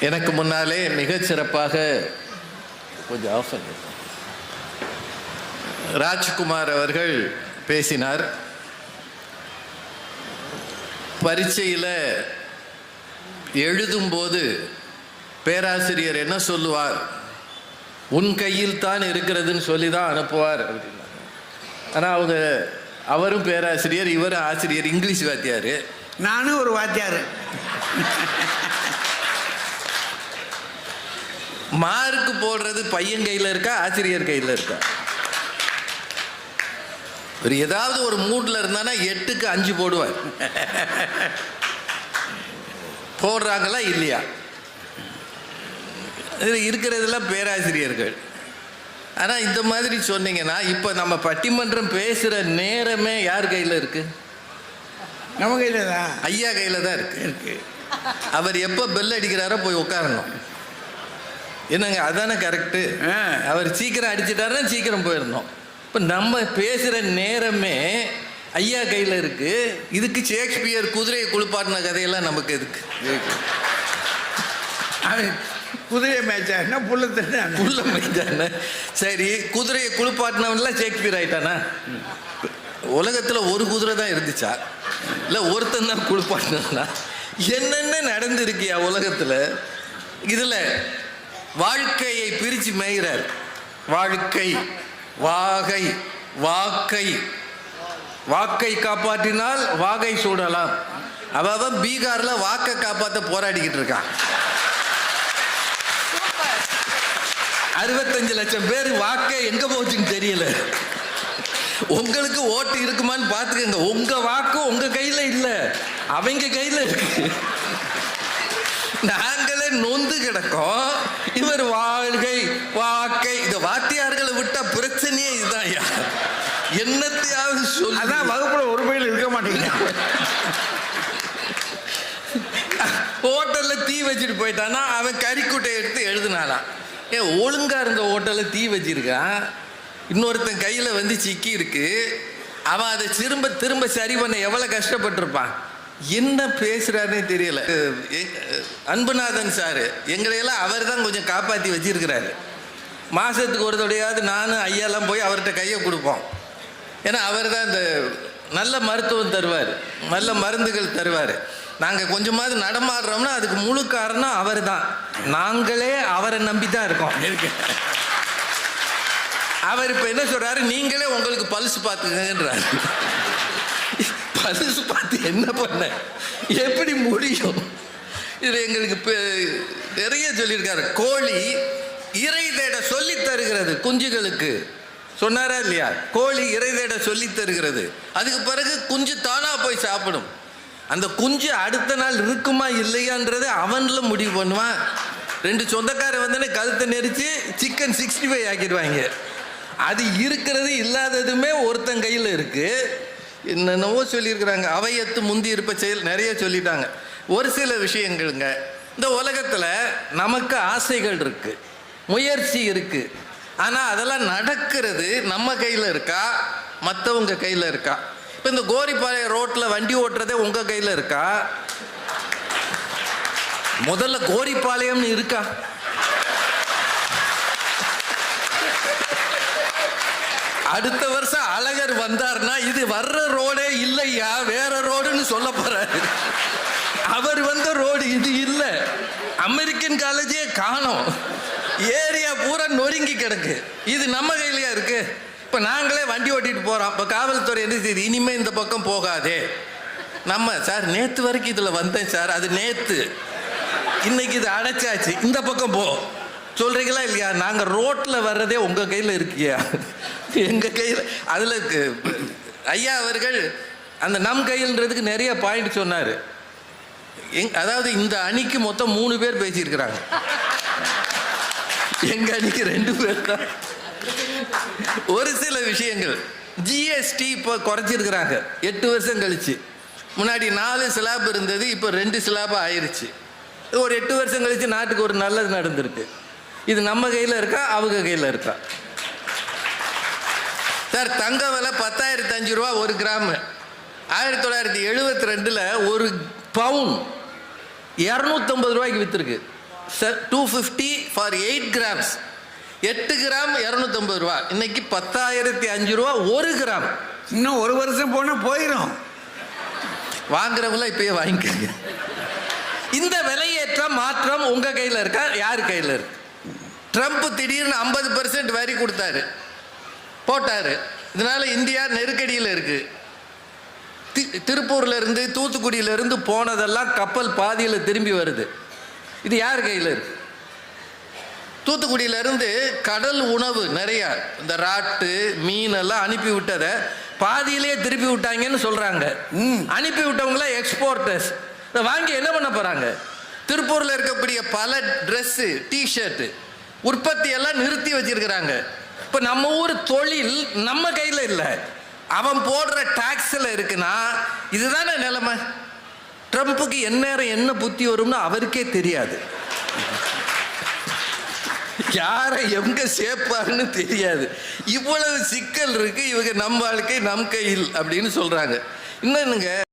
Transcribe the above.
எனக்கு முன்னாலே மிகச்சிறப்பாக கொஞ்சம் ஆஃப் ராஜ்குமார் அவர்கள் பேசினார். பரீட்சையில் எழுதும்போது பேராசிரியர் என்ன சொல்லுவார்? உன் கையில் தான் இருக்கிறதுன்னு சொல்லி தான் அனுப்புவார் அப்படின்னா ஆனால் அவங்க அவரும் பேராசிரியர் இவரும் ஆசிரியர் இங்கிலீஷ் வாத்தியார். நானும் ஒரு வாத்தியார். மார்க் போடுறது பையன் கையில் இருக்கா ஆசிரியர் கையில் இருக்கா? ஒரு ஏதாவது ஒரு மூட்ல இருந்தானா எட்டுக்கு அஞ்சு போடுவார் போடுறாங்களா இல்லையா? இருக்கிறதெல்லாம் பேராசிரியர்கள். ஆனால் இந்த மாதிரி சொன்னீங்கன்னா இப்போ நம்ம பட்டிமன்றம் பேசுகிற நேரமே யார் கையில் இருக்கு? நம்ம கையில் தான். ஐயா கையில் தான் இருக்கு. இருக்கு. அவர் எப்போ பெல் அடிக்கிறாரோ போய் உட்காரணும். என்னங்க அதானே கரெக்டு. அவர் சீக்கிரம் அடிச்சிட்டாருன்னா சீக்கிரம் போயிடணும். இப்போ நம்ம பேசுகிற நேரமே ஐயா கையில் இருக்கு. இதுக்கு ஷேக்ஸ்பியர் குதிரையை குளிப்பாட்டின கதையெல்லாம் நமக்கு எதுக்கு? அவன் குதிரை மேய்ச்சா என்ன? புல்ல திட்டான உள்ள மைதான சரி குதிரையை குளிப்பாட்டினவன்லாம் ஷேக்ஸ்பியர் ஆயிட்டானா? உலகத்தில் ஒரு குதிரை தான் இருந்துச்சா? இல்லை ஒருத்தன் தான் குளிப்பாட்டினா என்னென்ன நடந்திருக்கியா உலகத்தில்? இதில் வாழ்க்கையை பிரித்து மேய்கிறார் வாழ்க்கை வாகை வாக்கை. வாக்கை காப்பாற்றினால் வாகை சூடலாம். அவன் பீகார்ல வாக்கை காப்பாற்ற போராடிக்கிட்டு இருக்கான். அறுபத்தஞ்சு லட்சம் பேர் வாக்கை எங்கே போச்சுன்னு தெரியல. உங்களுக்கு ஓட்டு இருக்குமான்னு பார்த்துக்கங்க. உங்க வாக்கு உங்கள் கையில இல்லை. அவங்க கையில இருக்கு. நாங்கள் நொந்து கிடக்கோம். இவர் வாழ்கை வாக்கை இந்த வாத்தியார்களை விட்டா பிரச்சனையே இதுதான் ஐயா என்னத்தையாவது சொல்லி. அதான் வகுப்புல ஒரு பையில இருக்க மாட்டேங்கிறான் ஹோட்டல்ல தீ வச்சுட்டு போயிட்டானா அவன் கறிக்குட்டை எடுத்து எழுதுனாலாம் ஏ ஒழுங்கா இருந்த ஹோட்டல்ல தீ வச்சிருக்கான் இன்னொருத்தன் கையில வந்து சிக்கி இருக்கு. அவன் அதை திரும்ப திரும்ப சரி பண்ண எவ்வளவு கஷ்டப்பட்டிருப்பான்? என்ன பேசுகிறாருன்னே தெரியல. அன்புநாதன் சார் எங்களையெல்லாம் அவர் தான் கொஞ்சம் காப்பாற்றி வச்சிருக்கிறாரு. மாதத்துக்கு ஒரு தடையாவது நானும் ஐயாலாம் போய் அவர்கிட்ட கையை கொடுப்போம். ஏன்னா அவர் தான் இந்த நல்ல மருத்துவம் தருவார். நல்ல மருந்துகள் தருவார். நாங்கள் கொஞ்சமாவது நடமாடுறோம்னா அதுக்கு முழு காரணம் அவர் தான் நாங்களே அவரை நம்பி தான் இருக்கோம். அவர் இப்போ என்ன சொல்கிறாரு நீங்களே உங்களுக்கு பல்ஸ் பார்த்துக்கங்கன்றாரு. பல்ஸ் பார்த்து என்ன பண்ண? எப்படி முடியும்? இது எங்களுக்கு பெ- நிறைய சொல்லியிருக்காரு. கோழி இறை தேட சொல்லி தருகிறது குஞ்சுகளுக்கு. சொன்னாரா இல்லையா? கோழி இறை தேட சொல்லி தருகிறது. அதுக்கு பிறகு குஞ்சு தானா போய் சாப்பிடும். அந்த குஞ்சு அடுத்த நாள் இருக்குமா இல்லையான்றது அவன்ல முடிவு பண்ணுவான். ரெண்டு சொந்தக்காரர் வந்தோடனே கழுத்தை நெரிச்சு சிக்கன் சிக்ஸ்டி ஃபைவ் ஆக்கிடுவாங்க. அது இருக்கிறது இல்லாததுமே ஒருத்தன் கையில் இருக்குது என்னென்னவோ சொல்லியிருக்கிறாங்க. அவையத்து முந்தி இருப்ப செயல் நிறைய சொல்லிட்டாங்க. ஒரு சில விஷயங்கள்ங்க. இந்த உலகத்தில் நமக்கு ஆசைகள் இருக்குது முயற்சி இருக்குது ஆனால் அதெல்லாம் நடக்கிறது நம்ம கையில் இருக்கா? மற்றவங்க கையில் இருக்கா? இப்போ இந்த கோரிப்பாளையம் ரோட்டில் வண்டி ஓட்டுறதே உங்கள் கையில் இருக்கா? முதல்ல கோரிப்பாளையம்னு இருக்கா? அடுத்த வருஷம் அழகர் வந்தார்னா இது வர்ற ரோடே இல்லையா? வேற ரோடுன்னு சொல்ல போறாரு. அவர் வந்த ரோடு இது இல்லை. அமெரிக்கன் காலேஜே காணும். ஏரியா பூரா நொறுங்கி கிடக்கு. இது நம்ம கையிலயா இருக்கு? இப்ப நாங்களே வண்டி ஓட்டிட்டு போறோம். இப்ப காவல்துறை என்ன செய்யுது இனிமே இந்த பக்கம் போகாதே. நம்ம சார் நேத்து வரைக்கும் இதுல வந்தேன் சார். அது நேத்து. இன்னைக்கு இது அடைச்சாச்சு. இந்த பக்கம் போ. சொல்றீங்களா இல்லையா? நாங்க ரோட்ல வர்றதே உங்க கையில இருக்கியா? எங்கள் கையில். அதில் ஐயா அவர்கள் அந்த நம் கையில்ன்றதுக்கு நிறைய பாயிண்ட் சொன்னார். எங் அதாவது இந்த அணிக்கு மொத்தம் மூணு பேர் பேசியிருக்கிறாங்க. எங்க அணிக்கு ரெண்டு பேர் தான். ஒரு சில விஷயங்கள். ஜிஎஸ்டி இப்போ குறைச்சிருக்கிறாங்க. எட்டு வருஷம் கழிச்சு. முன்னாடி நாலு ஸ்லாப் இருந்தது இப்போ ரெண்டு ஸ்லாப் ஆயிடுச்சு ஒரு எட்டு வருஷம் கழிச்சு நாட்டுக்கு ஒரு நல்லது நடந்திருக்கு. இது நம்ம கையில் இருக்கா? அவங்க கையில் இருக்கா? சார் தங்க விலை பத்தாயிரத்தி அஞ்சு ரூபா ஒரு கிராம். ஆயிரத்தி தொள்ளாயிரத்தி எழுபத்தி ரெண்டில் ஒரு பவுன் இரநூத்தம்பது ரூபாய்க்கு விற்றுருக்கு two fifty for eight grams எட்டு கிராம் இரநூத்தம்பது ரூபா. இன்னைக்கு பத்தாயிரத்தி அஞ்சு ரூபா ஒரு கிராம். இன்னும் ஒரு வருஷம் போனால் போயிடும் வாங்குறவங்கள இப்பயே வாங்கிக்கோங்க. இந்த விலையேற்ற மாற்றம் உங்க கையில் இருக்கா? யார் கையில் இருக்கு? ட்ரம்ப் திடீர்னு ஐம்பது பர்சன்ட் வரி கொடுத்தாரு. போட்டாரு. இதனால இந்தியா நெருக்கடியில் இருக்கு. தி- திருப்பூர்ல இருந்து தூத்துக்குடியில இருந்து போனதெல்லாம் கப்பல் பாதியில் திரும்பி வருது. இது யார் கையில் இருக்கு? தூத்துக்குடியில இருந்து கடல் உணவு நிறைய இந்த ராட்டு மீன் எல்லாம் அனுப்பி விட்டதை பாதியிலேயே திருப்பி விட்டாங்கன்னு சொல்றாங்க. ம். அனுப்பி விட்டவங்கள எக்ஸ்போர்ட்டர்ஸ். இதை வாங்கி என்ன பண்ண போறாங்க? திருப்பூர்ல இருக்கக்கூடிய பல Dress டிஷர்ட் உற்பத்தி எல்லாம் நிறுத்தி வச்சிருக்கிறாங்க. இப்ப நம்ம ஊர் தொழில் நம்ம கையில இல்லை. அவன் போடுற டாக்ஸில் இருக்குன்னா இதுதானே நிலைமை? ட்ரம்ப்புக்கு எந்நேரம் என்ன புத்தி வரும்னு அவருக்கே தெரியாது. யாரை எங்க சேர்ப்பாருன்னு தெரியாது. இவ்வளவு சிக்கல் இருக்கு இவங்க நம்ம வாழ்க்கை நம் கையில் அப்படின்னு சொல்றாங்க. என்னங்க